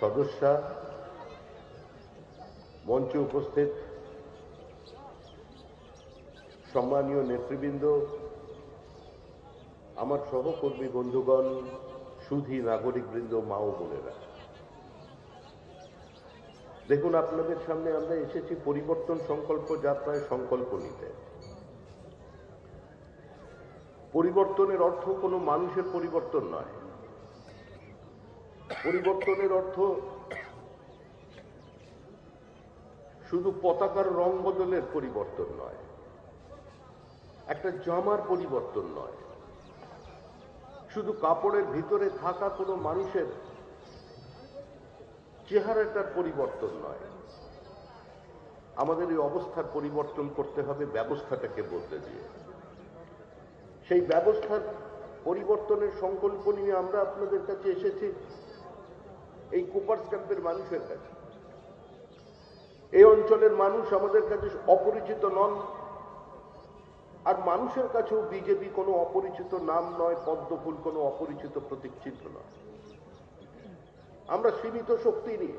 সদস্যা, মঞ্চে উপস্থিত সম্মানীয় নেতৃবৃন্দ, আমার সহকর্মী বন্ধুগণ, সুধী নাগরিকবৃন্দ মাও বোনেরা। দেখুন, আপনাদের সামনে আমরা এসেছি পরিবর্তন সংকল্প যাত্রায় সংকল্প নিতে। পরিবর্তনের অর্থ কোনো মানুষের পরিবর্তন নয়। পরিবর্তনের অর্থ শুধু পতাকার রং বদলের পরিবর্তন নয়, একটা জামার পরিবর্তন নয়। শুধু কাপড়ের ভিতরে থাকা কোনো মানুষের চেহারাটার পরিবর্তন নয়, আমাদের এই অবস্থার পরিবর্তন করতে হবে ব্যবস্থাটাকে বলতে দিয়ে। সেই ব্যবস্থার পরিবর্তনের সংকল্প নিয়ে আমরা আপনাদের কাছে এসেছি। এই কুপার্স ক্যাম্পের মানুষের কাছে। এই অঞ্চলের মানুষ আমাদের কাছে অপরিচিত নন। আর মানুষের কাছেও বিজেপি কোনো অপরিচিত নাম নয় পদ্মফুল কোনো অপরিচিত প্রতীক চিহ্ন নয়। আমরা সীমিত শক্তি নিয়ে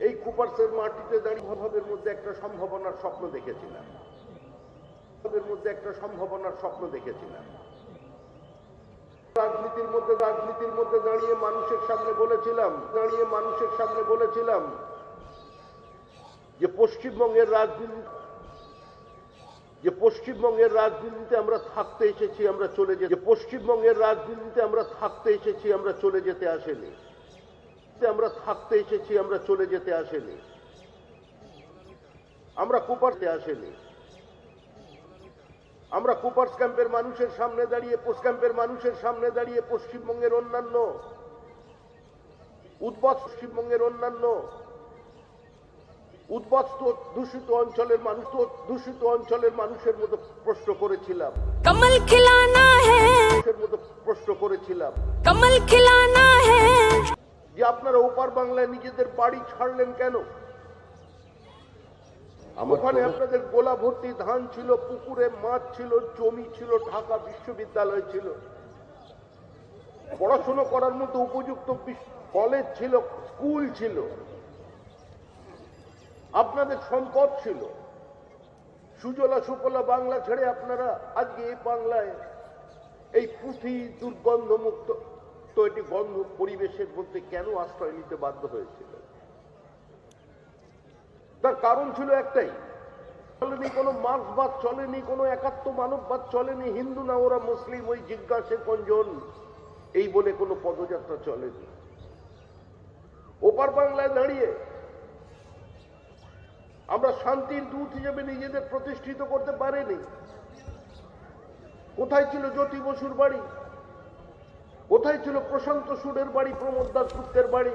এই কুপার্সের মাটিতে দাঁড়িয়ে ভাবের মধ্যে একটা সম্ভাবনার স্বপ্ন দেখেছিলাম। মধ্যে একটা সম্ভাবনার স্বপ্ন দেখেছিলাম। রাজনীতির মধ্যে রাজনীতির মধ্যে দাঁড়িয়ে মানুষের সামনে বলেছিলাম, দাঁড়িয়ে মানুষের সামনে বলেছিলাম যে পশ্চিমবঙ্গের রাজনীতি, যে পশ্চিমবঙ্গের রাজনীতিতে আমরা থাকতে এসেছি, আমরা চলে যেতে পশ্চিমবঙ্গের রাজনীতিতে আমরা থাকতে এসেছি, আমরা চলে যেতে আসেনি। আমরা থাকতে এসেছি, আমরা চলে যেতে আসেনি। আমরা কুপারতে আসেনি। আমরা কুপার্স ক্যাম্পের মানুষের সামনে দাঁড়িয়ে পোস্ট ক্যাম্পের মানুষের সামনে দাঁড়িয়ে পশ্চিমবঙ্গের অন্যান্য উদ্বত পশ্চিমবঙ্গের অন্যান্য উদ্বস্ত দূষিত অঞ্চলের মানুষ তো দূষিত অঞ্চলের মানুষের মতো প্রশ্ন করেছিলাম। কমল খিলানা হ্যাঁ মতো প্রশ্ন করেছিলাম। কমল খিলানা হ্যাঁ যে আপনারা ওপার বাংলায় নিজেদের বাড়ি ছাড়লেন কেন? ওখানে আপনাদের গোলা ভর্তি ধান ছিল পুকুরে মাছ ছিল জমি ছিল ঢাকা বিশ্ববিদ্যালয় ছিল। পড়াশোনা করার মতো উপযুক্ত কলেজ ছিল স্কুল ছিল। আপনাদের সম্পদ ছিল। সুজলা সুফলা বাংলা ছেড়ে আপনারা আজকে এই বাংলায় এই পুঁথি দুর্গন্ধ মুক্ত তো এটি গন্ধ পরিবেশের মধ্যে কেন আশ্রয় নিতে বাধ্য হয়েছিল তার কারণ ছিল একটাই। চলেনি কোনো মার্ক্সবাদ, চলেনি কোনো একাত্ম মানববাদ চলেনি হিন্দু না ওরা মুসলিম, ওই জিজ্ঞাসে কোনজন এই বলে কোনো পদযাত্রা চলেনি। ওপার বাংলায় দাঁড়িয়ে আমরা শান্তির দূত হিসেবে নিজেদের প্রতিষ্ঠিত করতে পারিনি। কোথায় ছিল জ্যোতি বসুর বাড়ি? কোথায় ছিল প্রশান্ত সুরের বাড়ি, প্রমোদ দাসগুপ্তের বাড়ি?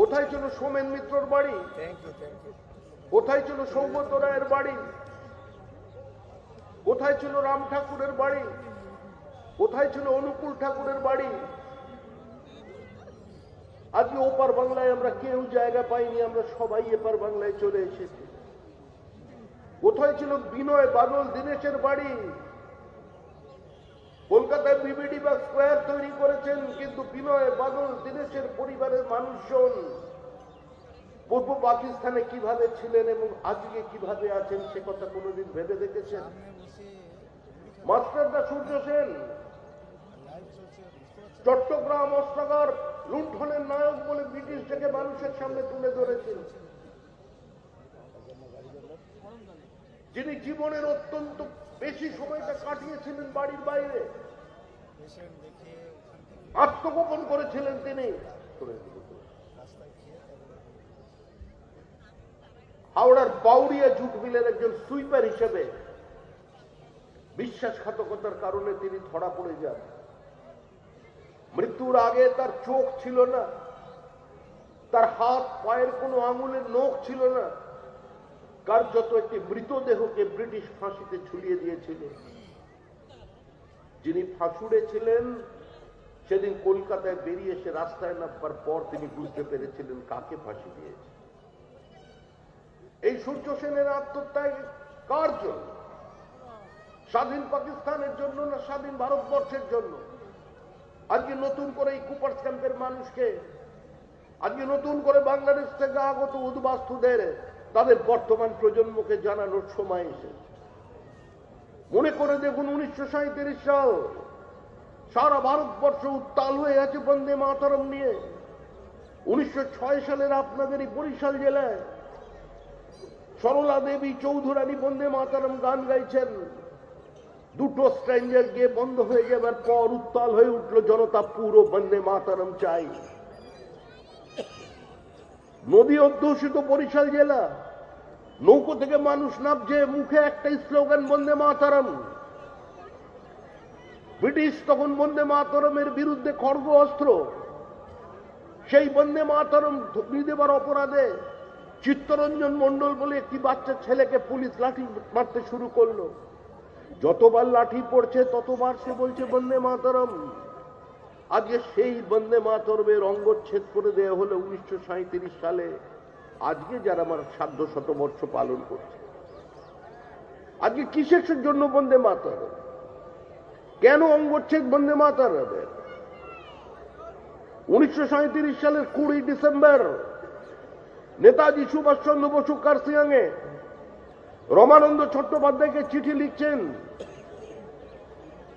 কোথায় ছিল সোমেন মিত্রর বাড়ি? কোথায় ছিল সৌগত রায়ের বাড়ি? কোথায় ছিল রাম ঠাকুরের বাড়ি? কোথায় ছিল অনুকূল ঠাকুরের বাড়ি? আজকে ওপার বাংলায় আমরা কেউ জায়গা পাইনি আমরা সবাই এপার বাংলায় চলে এসেছি। কোথায় ছিল বিনয় বাদল দীনেশের বাড়ি? কলকাতায় বিবিডি বা স্কোয়ার তৈরি করেছেন, কিন্তু বিনয় বাদল দীনেশের পরিবারের মানুষজন। পূর্ব পাকিস্তানে কীভাবে ছিলেন এবং আজকে কীভাবে আছেন, সে কথা কোনোদিন ভেবে দেখেছেন? মাস্টারদা সূর্য সেন, চট্টগ্রাম অস্ত্রাগার লুণ্ঠনের নায়ক বলে ব্রিটিশটাকে মানুষের সামনে তুলে ধরেছেন। যিনি জীবনের অত্যন্ত বেশি সময়টা কাটিয়েছিলেন বাড়ির বাইরে, আত্মগোপন করেছিলেন তিনি। হাওড়ার বাউরিয়া জুট মিলের একজন সুইপার হিসেবে বিশ্বাসঘাতকতার কারণে তিনি ধরা পড়ে যান। মৃত্যুর আগে তার চোখ ছিল না, তার হাত, পায়ের কোনো আঙুলের নখ ছিল না। কার্যত একটি মৃতদেহকে ব্রিটিশ ফাঁসিতে ঝুলিয়ে দিয়েছিল, যিনি ফাঁসুড়ে ছিলেন, সেদিন কলকাতায় বেরিয়ে এসে রাস্তায় নামবার পর তিনি বুঝতে পেরেছিলেন কাকে ফাঁসি দিয়েছে। এই সূর্য সেনের আত্মত্যাগ কার জন্য? স্বাধীন পাকিস্তানের জন্য না স্বাধীন ভারতবর্ষের জন্য? আজকে নতুন করে এই কুপার্স ক্যাম্পের মানুষকে, আজকে নতুন করে বাংলাদেশ থেকে আগত উদ্বাস্তুদের তাদের বর্তমান প্রজন্মকে জানানোর সময় এসেছে। মনে করে দেখুন উনিশশো সাঁইত্রিশ সাল সারা ভারতবর্ষ উত্তাল হয়ে আছে বন্দে মাতরম নিয়ে। উনিশশো ছয় সালের আপনাদের এই বরিশাল জেলায় সরলা দেবী চৌধুরানী বন্দে মাতারম গান গাইছেন। দুটো স্ট্রেঞ্জার গিয়ে বন্ধ হয়ে যাবার পর উত্তাল হয়ে উঠল জনতা পুরো বন্দে মাতারম চাই। নদী অধ্যুষিত বরিশাল জেলা। নৌকো থেকে মানুষ নামছে, মুখে একটাই স্লোগান, বন্দে মাতারম। ব্রিটিশ তখন বন্দে মাতরমের বিরুদ্ধে খর্গ অস্ত্র। সেই বন্দে মাতরম ধরিয়ে দেবার অপরাধে চিত্তরঞ্জন মণ্ডল বলে একটি বাচ্চা ছেলেকে পুলিশ লাঠি মারতে শুরু করল। যতবার লাঠি পড়ছে, ততবার সে বলছে, বন্দে মাতরম। আজকে সেই বন্দে মাতরমের অঙ্গচ্ছেদ করে দেওয়া হলো উনিশশো সালে। আজকে যারা আমার সাধ্য শতবর্ষ পালন করছে। আজকে কিসের জন্য বন্দে মাতরম? কেন অঙ্গচ্ছেদ বন্দে মাতরমের? উনিশশো সালের কুড়ি ডিসেম্বর, নেতাজি সুভাষচন্দ্র বসু কার্সিয়াংয়ে রমানন্দ চট্টোপাধ্যায়কে চিঠি লিখছেন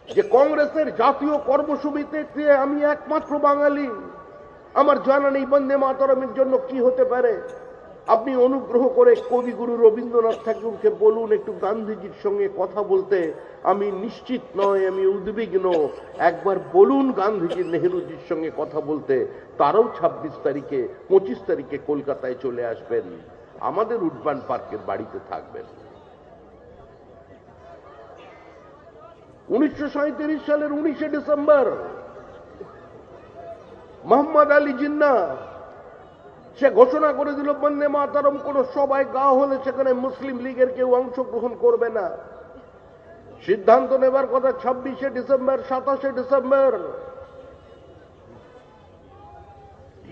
যে কংগ্রেসের জাতীয় কর্মসমিতিতে আমি একমাত্র বাঙালি। আমার জানা নেই, বন্দে মাতরমের জন্য কি হতে পারে। আপনি অনুগ্রহ করে কবিগুরু রবীন্দ্রনাথ ঠাকুরকে বলুন, একটু গান্ধীজির সঙ্গে কথা বলতে। আমি নিশ্চিত নয়, আমি উদ্বিগ্ন। একবার বলুন গান্ধীজি নেহরুজির সঙ্গে কথা বলতে। তারাও ছাব্বিশ তারিখে, পঁচিশ তারিখে কলকাতায় চলে আসবেন। আমাদের উডবান পার্কের বাড়িতে থাকবেন। উনিশশো সালের উনিশে ডিসেম্বর, মোহাম্মদ আলী জিন্না, সে ঘোষণা করে দিল, বন্দে মাতারম কোন সবাই গা হলে সেখানে মুসলিম লীগের কেউ অংশগ্রহণ করবে না। সিদ্ধান্ত নেবার কথা ছাব্বিশে ডিসেম্বর, সাতাশে ডিসেম্বর।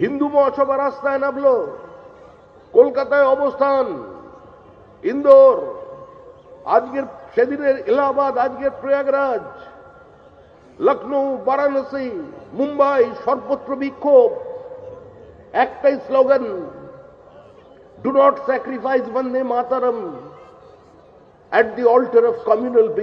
হিন্দু মহাসভা রাস্তায় নামলো, কলকাতায় অবস্থান, ইন্দোর। আজকের সেদিনের এলাহাবাদ আজকের প্রয়াগরাজ লখনৌ বারাণসী মুম্বাই সর্বত্র বিক্ষোভ একটাই slogan do not sacrifice Vande Mataram at the altar of communal